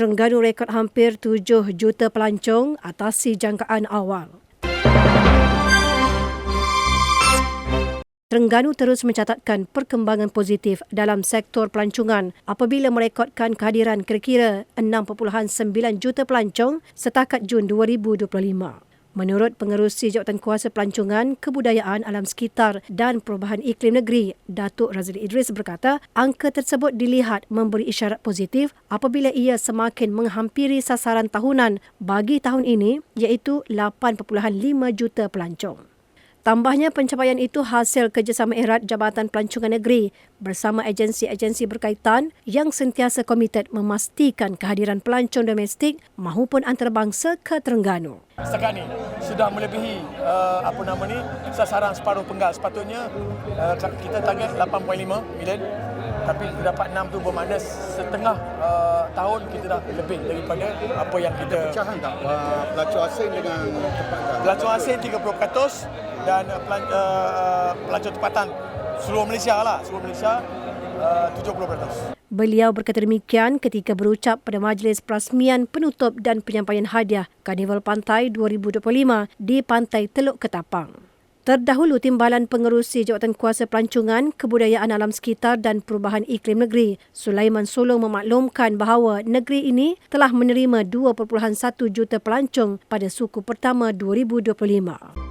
Terengganu rekod hampir 7 juta pelancong atasi jangkaan awal. Terengganu terus mencatatkan perkembangan positif dalam sektor pelancongan apabila merekodkan kehadiran kira-kira 6.9 juta pelancong setakat Jun 2025. Menurut Pengerusi Jawatan Kuasa Pelancongan, Kebudayaan Alam Sekitar dan Perubahan Iklim Negeri, Datuk Razili Idris berkata, angka tersebut dilihat memberi isyarat positif apabila ia semakin menghampiri sasaran tahunan bagi tahun ini iaitu 8.5 juta pelancong. Tambahnya pencapaian itu hasil kerjasama erat Jabatan Pelancongan Negeri bersama agensi-agensi berkaitan yang sentiasa komited memastikan kehadiran pelancong domestik mahupun antarabangsa ke Terengganu. Setakat ni sudah melebihi uh, apa nama ni sasaran separuh penggal sepatutnya uh, kita target 8.5 million tapi kita dapat 6 tu bermakna setengah uh, tahun kita dah lebih daripada apa yang kita pecahan tak uh, pelancong asing dengan tempatan? pelancong asing 30% dan uh, pelan, uh, pelancong tempatan seluruh Malaysia lah seluruh Malaysia uh, 70%. Beliau berkata demikian ketika berucap pada majlis perasmian penutup dan penyampaian hadiah Karnival Pantai 2025 di Pantai Teluk Ketapang. Terdahulu Timbalan Pengerusi Jawatan Kuasa Pelancongan, Kebudayaan Alam Sekitar dan Perubahan Iklim Negeri, Sulaiman Solong memaklumkan bahawa negeri ini telah menerima 2.1 juta pelancong pada suku pertama 2025.